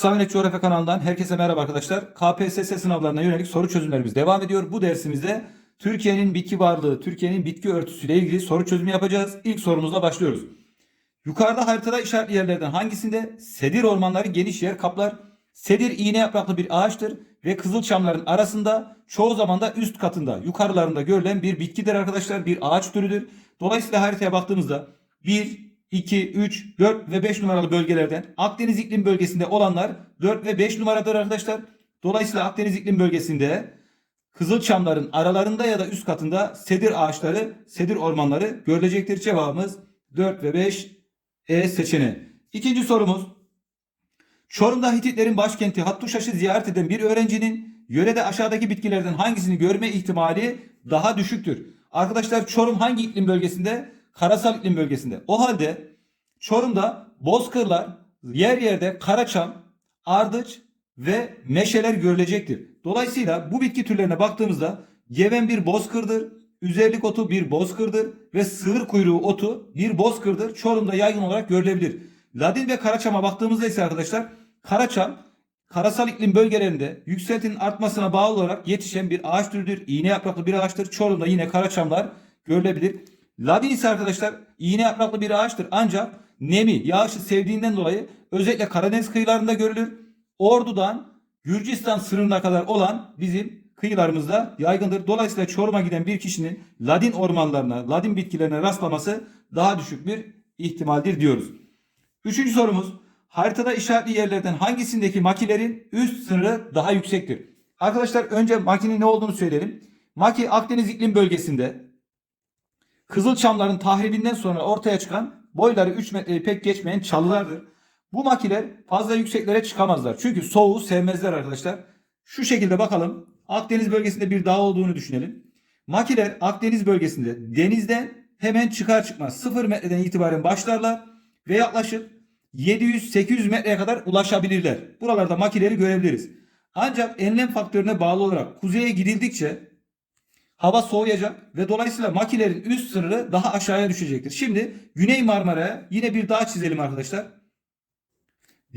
Kısa ve Net Coğrafya kanalından herkese merhaba arkadaşlar. KPSS sınavlarına yönelik soru çözümlerimiz devam ediyor. Bu dersimizde Türkiye'nin bitki varlığı, Türkiye'nin bitki örtüsüyle ilgili soru çözümü yapacağız. İlk sorumuzla başlıyoruz. Yukarıda haritada işaretli yerlerden hangisinde sedir ormanları geniş yer kaplar? Sedir iğne yapraklı bir ağaçtır ve kızılçamların arasında çoğu zaman da üst katında yukarılarında görülen bir bitkidir arkadaşlar. Bir ağaç türüdür. Dolayısıyla haritaya baktığımızda 1, 2, 3, 4 ve 5 numaralı bölgelerden Akdeniz iklim bölgesinde olanlar 4 ve 5 numaradır arkadaşlar. Dolayısıyla Akdeniz iklim bölgesinde Kızılçamların aralarında ya da üst katında sedir ağaçları, sedir ormanları görülecektir. Cevabımız 4 ve 5 E seçeneği. İkinci sorumuz. Çorum'da Hititlerin başkenti Hattuşaş'ı ziyaret eden bir öğrencinin yörede aşağıdaki bitkilerden hangisini görme ihtimali daha düşüktür? Arkadaşlar Çorum hangi iklim bölgesinde? Karasal iklim bölgesinde. O halde Çorum'da bozkırlar, yer yerde karaçam, ardıç ve meşeler görülecektir. Dolayısıyla bu bitki türlerine baktığımızda geven bir bozkırdır, üzerlik otu bir bozkırdır ve sığır kuyruğu otu bir bozkırdır. Çorum'da yaygın olarak görülebilir. Ladin ve karaçama baktığımızda ise arkadaşlar karaçam karasal iklim bölgelerinde yükseltinin artmasına bağlı olarak yetişen bir ağaç türüdür. İğne yapraklı bir ağaçtır. Çorum'da yine karaçamlar görülebilir. Ladin ise arkadaşlar iğne yapraklı bir ağaçtır ancak nemi, yağışı sevdiğinden dolayı özellikle Karadeniz kıyılarında görülür. Ordu'dan Gürcistan sınırına kadar olan bizim kıyılarımızda yaygındır. Dolayısıyla Çorum'a giden bir kişinin ladin ormanlarına, ladin bitkilerine rastlaması daha düşük bir ihtimaldir diyoruz. Üçüncü sorumuz. Haritada işaretli yerlerden hangisindeki makilerin üst sınırı daha yüksektir? Arkadaşlar önce makinin ne olduğunu söyleyelim. Maki Akdeniz iklim bölgesinde Kızılçamların tahribinden sonra ortaya çıkan boyları 3 metreyi pek geçmeyen çalılardır. Bu makiler fazla yükseklere çıkamazlar. Çünkü soğuğu sevmezler arkadaşlar. Şu şekilde bakalım. Akdeniz bölgesinde bir dağ olduğunu düşünelim. Makiler Akdeniz bölgesinde denizden hemen çıkar çıkmaz 0 metreden itibaren başlarlar ve yaklaşık 700-800 metreye kadar ulaşabilirler. Buralarda makileri görebiliriz. Ancak enlem faktörüne bağlı olarak kuzeye gidildikçe hava soğuyacak ve dolayısıyla makilerin üst sınırı daha aşağıya düşecektir. Şimdi Güney Marmara'ya yine bir dağ çizelim arkadaşlar.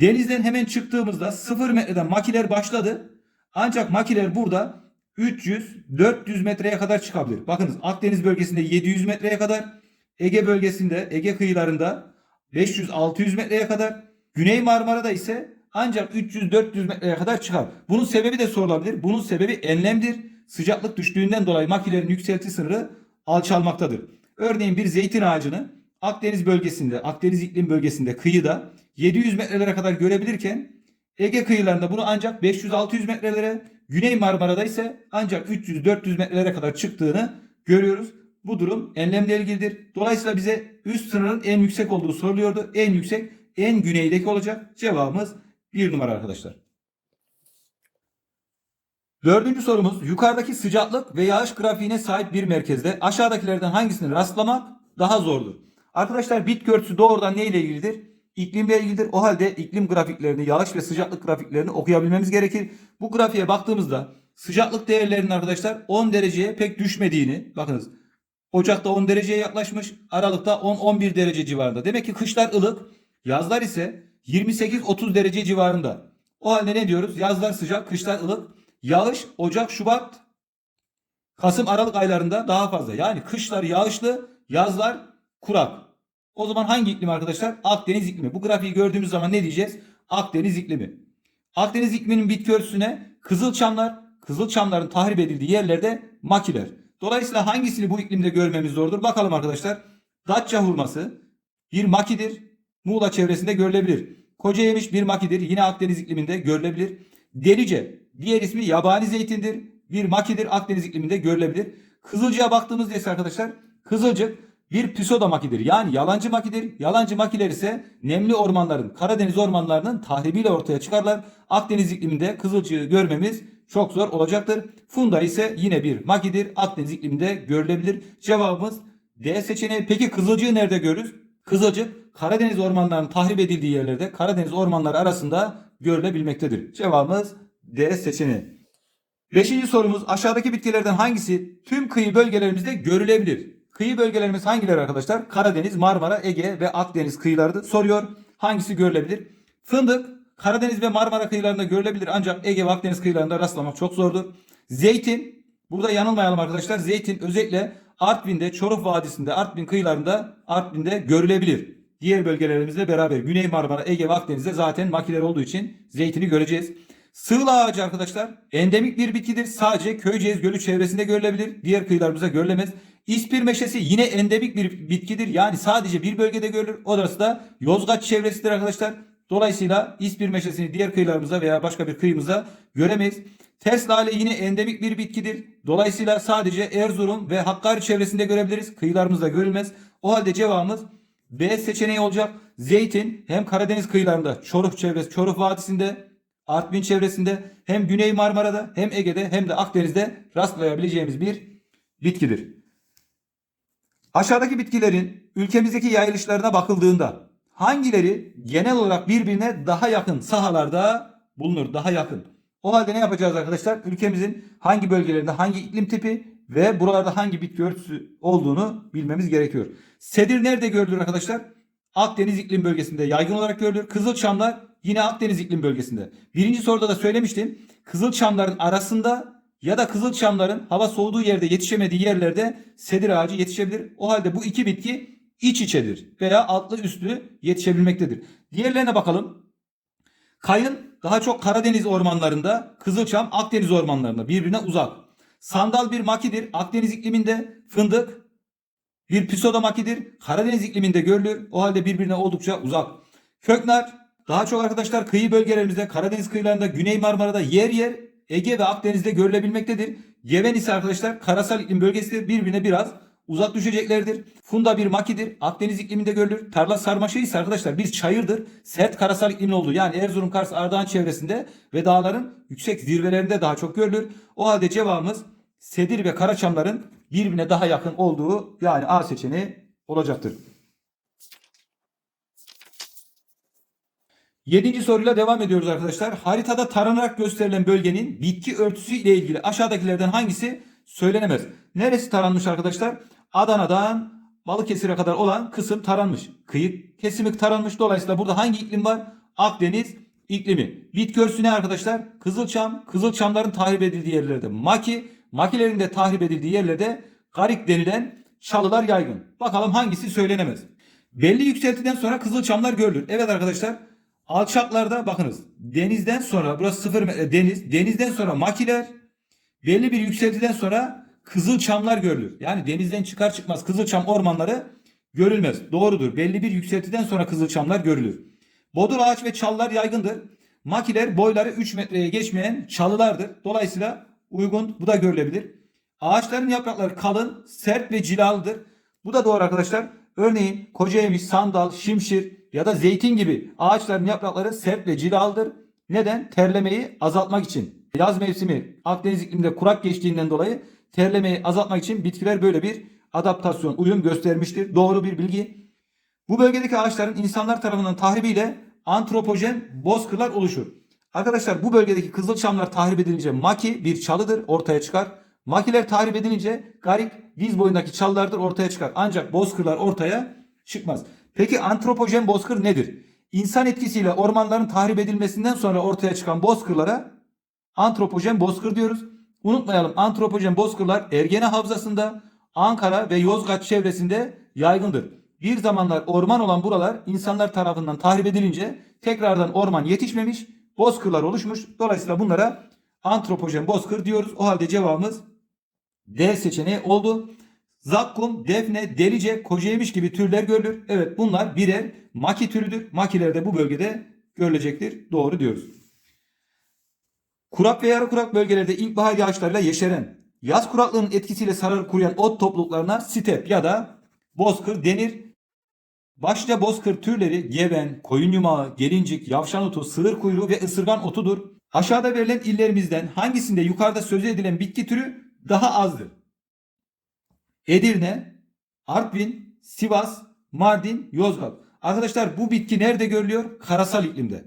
Denizden hemen çıktığımızda 0 metreden makiler başladı. Ancak makiler burada 300-400 metreye kadar çıkabilir. Bakınız Akdeniz bölgesinde 700 metreye kadar, Ege bölgesinde, Ege kıyılarında 500-600 metreye kadar, Güney Marmara'da ise ancak 300-400 metreye kadar çıkar. Bunun sebebi de sorulabilir. Bunun sebebi enlemdir. Sıcaklık düştüğünden dolayı makilerin yükselti sınırı alçalmaktadır. Örneğin bir zeytin ağacını Akdeniz bölgesinde, Akdeniz iklim bölgesinde kıyıda 700 metrelere kadar görebilirken Ege kıyılarında bunu ancak 500-600 metrelere, Güney Marmara'da ise ancak 300-400 metrelere kadar çıktığını görüyoruz. Bu durum enlemle ilgilidir. Dolayısıyla bize üst sınırın en yüksek olduğu soruluyordu. En yüksek en güneydeki olacak. Cevabımız 1 numara arkadaşlar. Dördüncü sorumuz yukarıdaki sıcaklık ve yağış grafiğine sahip bir merkezde aşağıdakilerden hangisini rastlamak daha zordur? Arkadaşlar bitki örtüsü doğrudan ne ile ilgilidir? İklimle ilgilidir. O halde iklim grafiklerini, yağış ve sıcaklık grafiklerini okuyabilmemiz gerekir. Bu grafiğe baktığımızda sıcaklık değerlerinin arkadaşlar 10 dereceye pek düşmediğini bakınız. Ocak'ta 10 dereceye yaklaşmış, Aralık'ta 10-11 derece civarında. Demek ki kışlar ılık, yazlar ise 28-30 derece civarında. O halde ne diyoruz? Yazlar sıcak, kışlar ılık. Yağış Ocak, Şubat, Kasım, Aralık aylarında daha fazla. Yani kışlar yağışlı, yazlar kurak. O zaman hangi iklim arkadaşlar? Akdeniz iklimi. Bu grafiği gördüğümüz zaman ne diyeceğiz? Akdeniz iklimi. Akdeniz ikliminin bitki örtüsüne kızılçamlar, kızılçamların tahrip edildiği yerlerde makiler. Dolayısıyla hangisini bu iklimde görmemiz zordur? Bakalım arkadaşlar. Datça hurması bir makidir. Muğla çevresinde görülebilir. Kocayemiş bir makidir. Yine Akdeniz ikliminde görülebilir. Delice diğer ismi yabani zeytindir. Bir makidir. Akdeniz ikliminde görülebilir. Kızılcığa baktığımızda ise arkadaşlar kızılcık bir pseudo makidir. Yani yalancı makidir. Yalancı makiler ise nemli ormanların, Karadeniz ormanlarının tahribiyle ortaya çıkarlar. Akdeniz ikliminde kızılcığı görmemiz çok zor olacaktır. Funda ise yine bir makidir. Akdeniz ikliminde görülebilir. Cevabımız D seçeneği. Peki kızılcığı nerede görürüz? Kızılcık Karadeniz ormanlarının tahrip edildiği yerlerde Karadeniz ormanları arasında görülebilmektedir. Cevabımız D seçeneği. Beşinci sorumuz aşağıdaki bitkilerden hangisi tüm kıyı bölgelerimizde görülebilir? Kıyı bölgelerimiz hangileri arkadaşlar? Karadeniz, Marmara, Ege ve Akdeniz kıyılarıdır. Soruyor hangisi görülebilir? Fındık Karadeniz ve Marmara kıyılarında görülebilir ancak Ege ve Akdeniz kıyılarında rastlamak çok zordur. Zeytin, burada yanılmayalım arkadaşlar. Zeytin özellikle Artvin'de, Çoruh Vadisi'nde, Artvin kıyılarında, Artvin'de görülebilir. Diğer bölgelerimizle beraber Güney Marmara, Ege ve Akdeniz'de zaten makiler olduğu için zeytini göreceğiz. Sığla ağacı arkadaşlar endemik bir bitkidir. Sadece Köyceğiz Gölü çevresinde görülebilir. Diğer kıyılarımızda görülemez. İspir meşesi yine endemik bir bitkidir. Yani sadece bir bölgede görülür. Orası da Yozgat çevresidir arkadaşlar. Dolayısıyla İspir meşesini diğer kıyılarımızda veya başka bir kıyımızda göremeyiz. Ters lale yine endemik bir bitkidir. Dolayısıyla sadece Erzurum ve Hakkari çevresinde görebiliriz. Kıyılarımızda görülmez. O halde cevabımız B seçeneği olacak. Zeytin hem Karadeniz kıyılarında, Çoruh çevresi, Çoruh Vadisi'nde, Artvin çevresinde hem Güney Marmara'da hem Ege'de hem de Akdeniz'de rastlayabileceğimiz bir bitkidir. Aşağıdaki bitkilerin ülkemizdeki yayılışlarına bakıldığında hangileri genel olarak birbirine daha yakın sahalarda bulunur? Daha yakın. O halde ne yapacağız arkadaşlar? Ülkemizin hangi bölgelerinde hangi iklim tipi ve buralarda hangi bitki örtüsü olduğunu bilmemiz gerekiyor. Sedir nerede görülür arkadaşlar? Akdeniz iklim bölgesinde yaygın olarak görülür. Kızılçamlar yine Akdeniz iklim bölgesinde. Birinci soruda da söylemiştim. Kızılçamların arasında ya da kızılçamların hava soğuduğu yerde yetişemediği yerlerde sedir ağacı yetişebilir. O halde bu iki bitki iç içedir veya altlı üstlü yetişebilmektedir. Diğerlerine bakalım. Kayın daha çok Karadeniz ormanlarında, Kızılçam Akdeniz ormanlarında birbirine uzak. Sandal bir makidir. Akdeniz ikliminde fındık bir pisoda makidir. Karadeniz ikliminde görülür. O halde birbirine oldukça uzak. Köknar daha çok arkadaşlar kıyı bölgelerimizde, Karadeniz kıyılarında, Güney Marmara'da yer yer Ege ve Akdeniz'de görülebilmektedir. Yeven ise arkadaşlar karasal iklim bölgesidir. Birbirine biraz uzak düşeceklerdir. Funda bir makidir. Akdeniz ikliminde görülür. Tarla sarmaşığı ise arkadaşlar bir çayırdır. Sert karasal iklimli olduğu yani Erzurum, Kars, Ardahan çevresinde ve dağların yüksek zirvelerinde daha çok görülür. O halde cevabımız sedir ve karaçamların birbirine daha yakın olduğu yani A seçeneği olacaktır. Yedinci soruyla devam ediyoruz arkadaşlar. Haritada taranarak gösterilen bölgenin bitki örtüsü ile ilgili aşağıdakilerden hangisi söylenemez? Neresi taranmış arkadaşlar? Adana'dan Balıkesir'e kadar olan kısım taranmış. Kıyı kesimi taranmış. Dolayısıyla burada hangi iklim var? Akdeniz iklimi. Bitki örtüsü ne arkadaşlar? Kızılçam. Kızılçamların tahrip edildiği yerlerde maki. Makilerin de tahrip edildiği yerlerde garik denilen çalılar yaygın. Bakalım hangisi söylenemez. Belli yükseltiden sonra kızılçamlar görülür. Evet arkadaşlar alçaklarda bakınız denizden sonra burası sıfır metre deniz. Denizden sonra makiler belli bir yükseltiden sonra kızılçamlar görülür. Yani denizden çıkar çıkmaz kızılçam ormanları görülmez. Doğrudur. Belli bir yükseltiden sonra kızılçamlar görülür. Bodur ağaç ve çalılar yaygındır. Makiler boyları 3 metreye geçmeyen çalılardır. Dolayısıyla uygun bu da görülebilir. Ağaçların yaprakları kalın, sert ve cilalıdır. Bu da doğru arkadaşlar. Örneğin kocayemiş, sandal, şimşir ya da zeytin gibi ağaçların yaprakları sert ve cilalıdır. Neden? Terlemeyi azaltmak için. Yaz mevsimi Akdeniz ikliminde kurak geçtiğinden dolayı terlemeyi azaltmak için bitkiler böyle bir adaptasyon, uyum göstermiştir. Doğru bir bilgi. Bu bölgedeki ağaçların insanlar tarafından tahribiyle antropojen bozkırlar oluşur. Arkadaşlar bu bölgedeki kızılçamlar tahrip edilince maki bir çalıdır ortaya çıkar. Makiler tahrip edilince garik diz boyundaki çalılardır ortaya çıkar. Ancak bozkırlar ortaya çıkmaz. Peki antropojen bozkır nedir? İnsan etkisiyle ormanların tahrip edilmesinden sonra ortaya çıkan bozkırlara antropojen bozkır diyoruz. Unutmayalım antropojen bozkırlar Ergene Havzası'nda, Ankara ve Yozgat çevresinde yaygındır. Bir zamanlar orman olan buralar insanlar tarafından tahrip edilince tekrardan orman yetişmemiş, bozkırlar oluşmuş. Dolayısıyla bunlara antropojen bozkır diyoruz. O halde cevabımız D seçeneği oldu. Zakkum, defne, delice, kocayemiş gibi türler görülür. Evet bunlar birer maki türüdür. Makiler de bu bölgede görülecektir. Doğru diyoruz. Kurak ve yarı kurak bölgelerde ilkbahar yağışlarıyla yeşeren, yaz kuraklığının etkisiyle sararıp kuruyan ot topluluklarına step ya da bozkır denir. Başlıca bozkır türleri geven, koyun yumağı, gelincik, yavşan otu, sığır kuyruğu ve ısırgan otudur. Aşağıda verilen illerimizden hangisinde yukarıda söz edilen bitki türü daha azdır? Edirne, Artvin, Sivas, Mardin, Yozgat. Arkadaşlar bu bitki nerede görülüyor? Karasal iklimde.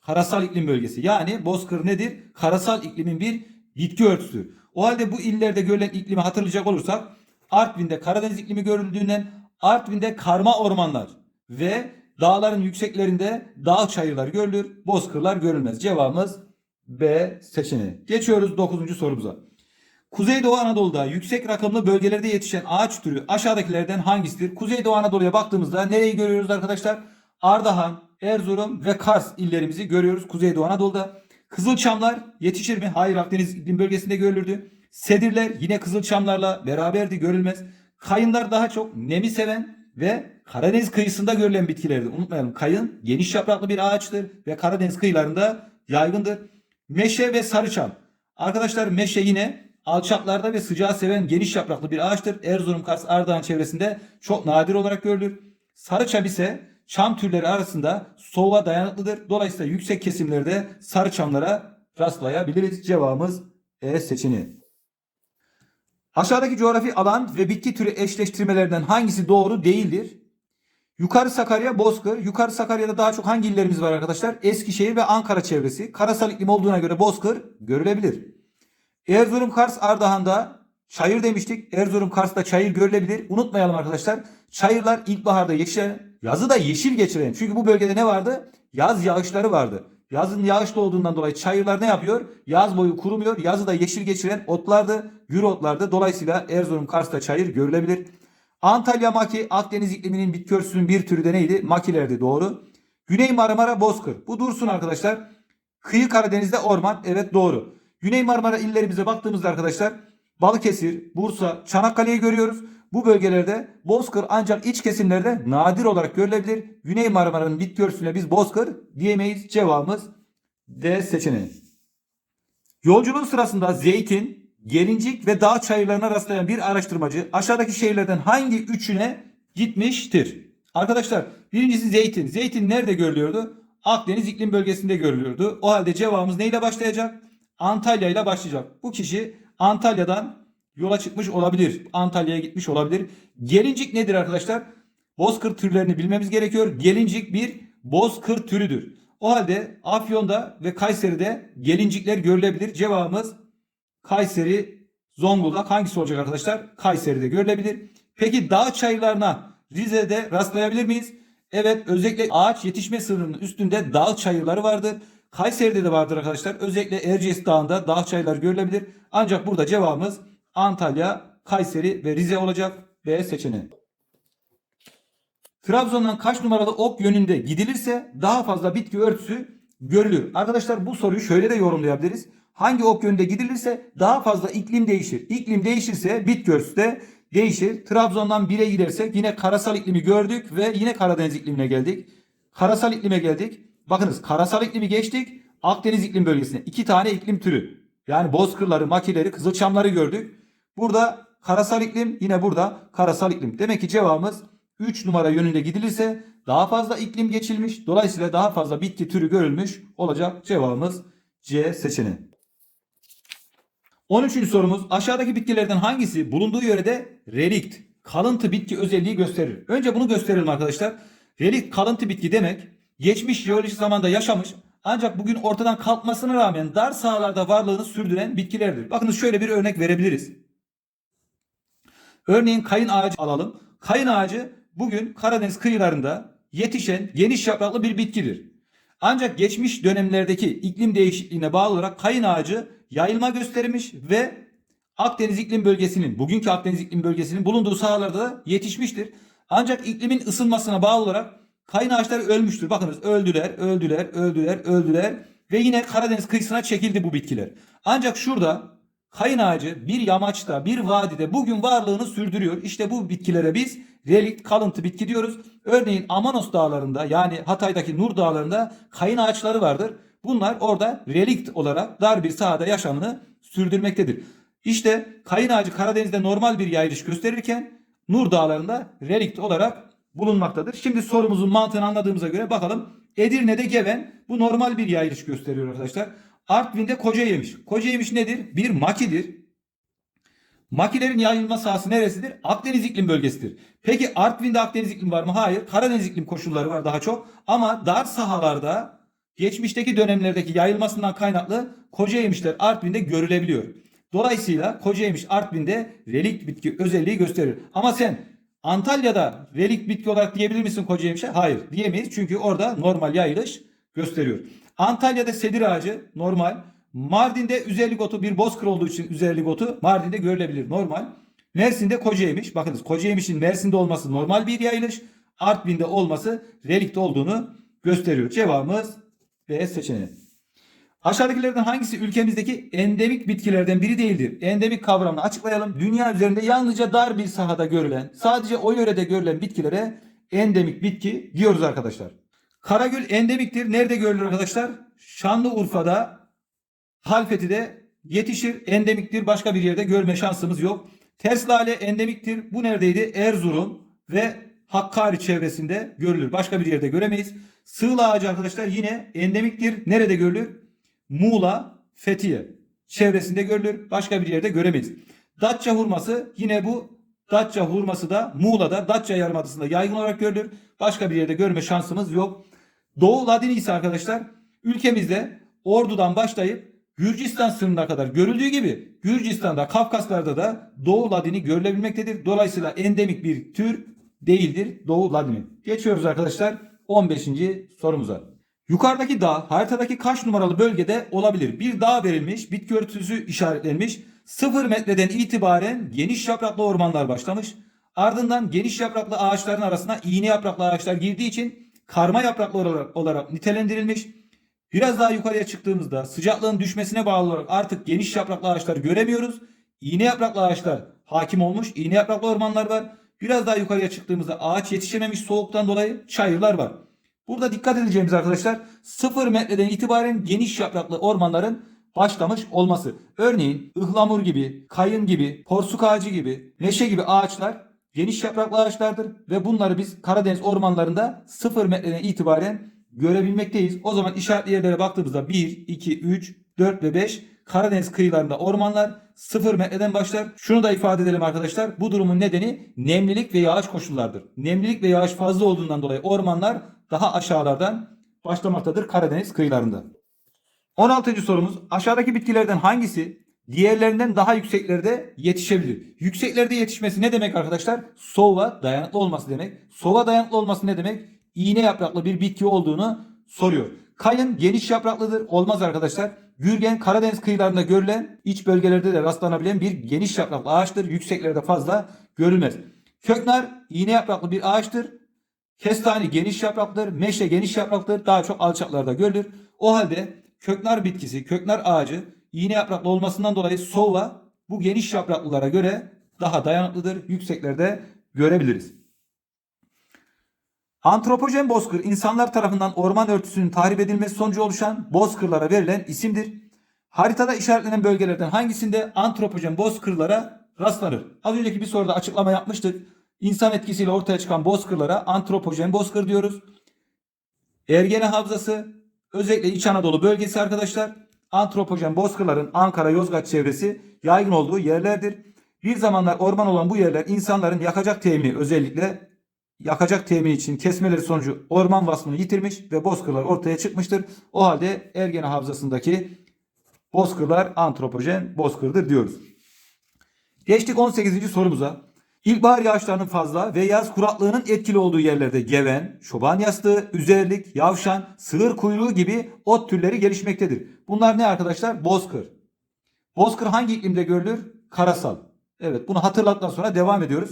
Karasal iklim bölgesi. Yani bozkır nedir? Karasal iklimin bir bitki örtüsüdür. O halde bu illerde görülen iklimi hatırlayacak olursak Artvin'de Karadeniz iklimi görüldüğünden Artvin'de karma ormanlar ve Dağların yükseklerinde dağ çayırlar görülür, bozkırlar görülmez. Cevabımız B seçeneği. Geçiyoruz 9. sorumuza. Kuzeydoğu Anadolu'da yüksek rakımlı bölgelerde yetişen ağaç türü aşağıdakilerden hangisidir? Kuzeydoğu Anadolu'ya baktığımızda nereyi görüyoruz arkadaşlar? Ardahan, Erzurum ve Kars illerimizi görüyoruz Kuzeydoğu Anadolu'da. Kızılçamlar yetişir mi? Hayır Akdeniz iklim bölgesinde görülürdü. Sedirler yine kızılçamlarla beraberdi görülmez. Kayınlar daha çok nemi seven ve Karadeniz kıyısında görülen bitkilerdir. Unutmayalım kayın geniş yapraklı bir ağaçtır ve Karadeniz kıyılarında yaygındır. Meşe ve sarıçam. Arkadaşlar meşe yine alçaklarda ve sıcağı seven geniş yapraklı bir ağaçtır. Erzurum, Kars, Ardahan çevresinde çok nadir olarak görülür. Sarıçam ise çam türleri arasında soğuğa dayanıklıdır. Dolayısıyla yüksek kesimlerde sarı çamlara rastlayabiliriz. Cevabımız E seçeneği. Aşağıdaki coğrafi alan ve bitki türü eşleştirmelerinden hangisi doğru değildir? Yukarı Sakarya, Bozkır. Yukarı Sakarya'da daha çok hangi illerimiz var arkadaşlar? Eskişehir ve Ankara çevresi. Karasal iklim olduğuna göre Bozkır görülebilir. Erzurum, Kars, Ardahan'da çayır demiştik. Erzurum, Kars'ta çayır görülebilir. Unutmayalım arkadaşlar. Çayırlar ilkbaharda yeşil, yazı da yeşil geçiren. Çünkü bu bölgede ne vardı? Yaz yağışları vardı. Yazın yağışlı olduğundan dolayı çayırlar ne yapıyor? Yaz boyu kurumuyor. Yazı da yeşil geçiren otlardı, gür otlardı. Dolayısıyla Erzurum, Kars'ta çayır görülebilir. Antalya maki Akdeniz ikliminin bitki örtüsünün bir türü de neydi? Makilerdi doğru. Güney Marmara Bozkır. Bu dursun arkadaşlar. Kıyı Karadeniz'de orman. Evet doğru. Güney Marmara illerimize baktığımızda arkadaşlar Balıkesir, Bursa, Çanakkale'yi görüyoruz. Bu bölgelerde bozkır ancak iç kesimlerde nadir olarak görülebilir. Güney Marmara'nın bitki örtüsüne biz bozkır diyemeyiz. Cevabımız D seçeneği. Yolculuğun sırasında zeytin, gelincik ve dağ çayırlarına rastlayan bir araştırmacı aşağıdaki şehirlerden hangi üçüne gitmiştir? Arkadaşlar birincisi zeytin. Zeytin nerede görülüyordu? Akdeniz iklim bölgesinde görülüyordu. O halde cevabımız neyle başlayacak? Antalya ile başlayacak. Bu kişi Antalya'dan yola çıkmış olabilir. Antalya'ya gitmiş olabilir. Gelincik nedir arkadaşlar? Bozkır türlerini bilmemiz gerekiyor. Gelincik bir bozkır türüdür. O halde Afyon'da ve Kayseri'de gelincikler görülebilir. Cevabımız Kayseri, Zonguldak hangisi olacak arkadaşlar? Kayseri'de görülebilir. Peki dağ çayırlarına Rize'de rastlayabilir miyiz? Evet özellikle ağaç yetişme sınırının üstünde dağ çayırları vardır. Kayseri'de de vardır arkadaşlar. Özellikle Erciyes Dağı'nda dağ çayırlar görülebilir. Ancak burada cevabımız Antalya, Kayseri ve Rize olacak. B seçeneği. Trabzon'dan kaç numaralı ok yönünde gidilirse daha fazla bitki örtüsü görülür. Arkadaşlar bu soruyu şöyle de yorumlayabiliriz. Hangi ok yönünde gidilirse daha fazla iklim değişir. İklim değişirse bitki örtüsü de değişir. Trabzon'dan 1'e gidersek yine karasal iklimi gördük ve yine Karadeniz iklimine geldik. Karasal iklime geldik. Bakınız karasal iklimi geçtik. Akdeniz iklim bölgesine. iki tane iklim türü. Yani bozkırları, makileri, kızılçamları gördük. Burada karasal iklim yine burada karasal iklim. Demek ki cevabımız 3 numara yönünde gidilirse daha fazla iklim geçilmiş. Dolayısıyla daha fazla bitki türü görülmüş olacak. Cevabımız C seçeneği. 13. sorumuz aşağıdaki bitkilerden hangisi bulunduğu yörede relikt, kalıntı bitki özelliği gösterir? Önce bunu gösterelim arkadaşlar. Relikt kalıntı bitki demek geçmiş jeolojik zamanda yaşamış ancak bugün ortadan kalkmasına rağmen dar sahalarda varlığını sürdüren bitkilerdir. Bakınız şöyle bir örnek verebiliriz. Örneğin kayın ağacı alalım. Kayın ağacı bugün Karadeniz kıyılarında yetişen geniş yapraklı bir bitkidir. Ancak geçmiş dönemlerdeki iklim değişikliğine bağlı olarak kayın ağacı yayılma göstermiş ve Akdeniz iklim bölgesinin, bugünkü Akdeniz iklim bölgesinin bulunduğu sahalarda da yetişmiştir. Ancak iklimin ısınmasına bağlı olarak kayın ağaçları ölmüştür. Bakınız öldüler, öldüler, öldüler, öldüler ve yine Karadeniz kıyısına çekildi bu bitkiler. Ancak şurada kayın ağacı bir yamaçta, bir vadide bugün varlığını sürdürüyor. İşte bu bitkilere biz relikt kalıntı bitki diyoruz. Örneğin Amanos dağlarında yani Hatay'daki Nur dağlarında kayın ağaçları vardır. Bunlar orada relikt olarak dar bir sahada yaşamını sürdürmektedir. İşte kayın ağacı Karadeniz'de normal bir yayılış gösterirken Nur dağlarında relikt olarak bulunmaktadır. Şimdi sorumuzun mantığını anladığımıza göre bakalım. Edirne'de Geven bu normal bir yayılış gösteriyor arkadaşlar. Artvin'de koca yemiş. Koca yemiş nedir? Bir makidir. Makilerin yayılma sahası neresidir? Akdeniz iklim bölgesidir. Peki Artvin'de Akdeniz iklim var mı? Hayır. Karadeniz iklim koşulları var daha çok. Ama dar sahalarda geçmişteki dönemlerdeki yayılmasından kaynaklı koca yemişler Artvin'de görülebiliyor. Dolayısıyla koca yemiş Artvin'de relikt bitki özelliği gösterir. Ama sen Antalya'da relik bitki olarak diyebilir misin Kocayemiş'e? Hayır diyemeyiz çünkü orada normal yayılış gösteriyor. Antalya'da sedir ağacı normal. Mardin'de üzerlik otu bir bozkır olduğu için üzerlik otu Mardin'de görülebilir normal. Mersin'de Kocayemiş. Bakınız Kocayemiş'in Mersin'de olması normal bir yayılış. Artvin'de olması relikte olduğunu gösteriyor. Cevabımız B seçeneği. Aşağıdakilerden hangisi ülkemizdeki endemik bitkilerden biri değildir? Endemik kavramını açıklayalım. Dünya üzerinde yalnızca dar bir sahada görülen, sadece o yörede görülen bitkilere endemik bitki diyoruz arkadaşlar. Karagül endemiktir. Nerede görülür arkadaşlar? Şanlıurfa'da, Halfeti'de yetişir. Endemiktir. Başka bir yerde görme şansımız yok. Ters lale endemiktir. Bu neredeydi? Erzurum ve Hakkari çevresinde görülür. Başka bir yerde göremeyiz. Sığla ağacı arkadaşlar yine endemiktir. Nerede görülür? Muğla, Fethiye çevresinde görülür. Başka bir yerde göremeyiz. Datça hurması yine bu Datça hurması da Muğla'da Datça Yarımadası'nda yaygın olarak görülür. Başka bir yerde görme şansımız yok. Doğu Ladini ise arkadaşlar ülkemizde Ordu'dan başlayıp Gürcistan sınırına kadar görüldüğü gibi Gürcistan'da, Kafkaslar'da da Doğu Ladini görülebilmektedir. Dolayısıyla endemik bir tür değildir Doğu Ladini. Geçiyoruz arkadaşlar 15. sorumuza. Yukarıdaki dağ haritadaki kaç numaralı bölgede olabilir? Bir dağ verilmiş, bitki örtüsü işaretlenmiş. 0 metreden itibaren geniş yapraklı ormanlar başlamış. Ardından geniş yapraklı ağaçların arasına iğne yapraklı ağaçlar girdiği için karma yapraklı olarak, olarak nitelendirilmiş. Biraz daha yukarıya çıktığımızda sıcaklığın düşmesine bağlı olarak artık geniş yapraklı ağaçlar göremiyoruz. İğne yapraklı ağaçlar hakim olmuş. İğne yapraklı ormanlar var. Biraz daha yukarıya çıktığımızda ağaç yetişememiş soğuktan dolayı çayırlar var. Burada dikkat edeceğimiz arkadaşlar 0 metreden itibaren geniş yapraklı ormanların başlamış olması. Örneğin ıhlamur gibi, kayın gibi, porsuk ağacı gibi, meşe gibi ağaçlar geniş yapraklı ağaçlardır ve bunları biz Karadeniz ormanlarında 0 metreden itibaren görebilmekteyiz. O zaman işaretli yerlere baktığımızda 1, 2, 3, 4 ve 5 Karadeniz kıyılarında ormanlar 0 metreden başlar. Şunu da ifade edelim arkadaşlar. Bu durumun nedeni nemlilik ve yağış koşullardır. Nemlilik ve yağış fazla olduğundan dolayı ormanlar daha aşağılardan başlamaktadır Karadeniz kıyılarında. 16. sorumuz aşağıdaki bitkilerden hangisi diğerlerinden daha yükseklerde yetişebilir? Yükseklerde yetişmesi ne demek arkadaşlar? Soğuğa dayanıklı olması demek. Soğuğa dayanıklı olması ne demek? İğne yapraklı bir bitki olduğunu soruyor. Kayın geniş yapraklıdır. Olmaz arkadaşlar. Gürgen Karadeniz kıyılarında görülen iç bölgelerde de rastlanabilen bir geniş yapraklı ağaçtır. Yükseklerde fazla görülmez. Köknar iğne yapraklı bir ağaçtır. Kestane geniş yapraklıdır. Meşe geniş yapraklıdır. Daha çok alçaklarda görülür. O halde köknar bitkisi, köknar ağacı iğne yapraklı olmasından dolayı sova bu geniş yapraklılara göre daha dayanıklıdır. Yükseklerde görebiliriz. Antropojen bozkır insanlar tarafından orman örtüsünün tahrip edilmesi sonucu oluşan bozkırlara verilen isimdir. Haritada işaretlenen bölgelerden hangisinde antropojen bozkırlara rastlanır? Az önceki bir soruda açıklama yapmıştık. İnsan etkisiyle ortaya çıkan bozkırlara antropojen bozkır diyoruz. Ergene Havzası, özellikle İç Anadolu bölgesi arkadaşlar. Antropojen bozkırların Ankara, Yozgat çevresi yaygın olduğu yerlerdir. Bir zamanlar orman olan bu yerler insanların yakacak temini özellikle yakacak temini için kesmeleri sonucu orman vasfını yitirmiş ve bozkırlar ortaya çıkmıştır. O halde Ergene Havzası'ndaki bozkırlar antropojen bozkırdır diyoruz. Geçtik 18. sorumuza. İlkbahar yağışlarının fazla ve yaz kuraklığının etkili olduğu yerlerde geven, çoban yastığı, üzerlik, yavşan, sığır kuyruğu gibi ot türleri gelişmektedir. Bunlar ne arkadaşlar? Bozkır. Bozkır hangi iklimde görülür? Karasal. Evet bunu hatırlattıktan sonra devam ediyoruz.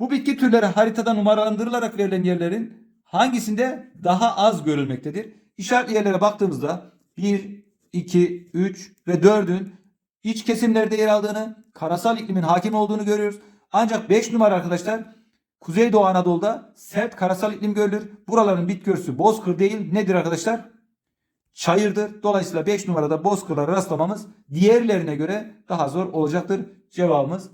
Bu bitki türleri haritada numaralandırılarak verilen yerlerin hangisinde daha az görülmektedir? İşaretli yerlere baktığımızda 1, 2, 3 ve 4'ün iç kesimlerde yer aldığını, karasal iklimin hakim olduğunu görüyoruz. Ancak 5 numara arkadaşlar Kuzeydoğu Anadolu'da sert karasal iklim görülür. Buraların bitki örtüsü bozkır değil nedir arkadaşlar? Çayırdır. Dolayısıyla 5 numarada bozkırlara rastlamamız diğerlerine göre daha zor olacaktır. Cevabımız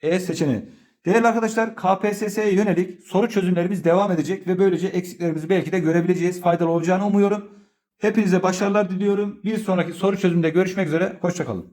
E seçeneği. Değerli arkadaşlar KPSS'ye yönelik soru çözümlerimiz devam edecek ve böylece eksiklerimizi belki de görebileceğiz. Faydalı olacağını umuyorum. Hepinize başarılar diliyorum. Bir sonraki soru çözümünde görüşmek üzere. Hoşçakalın.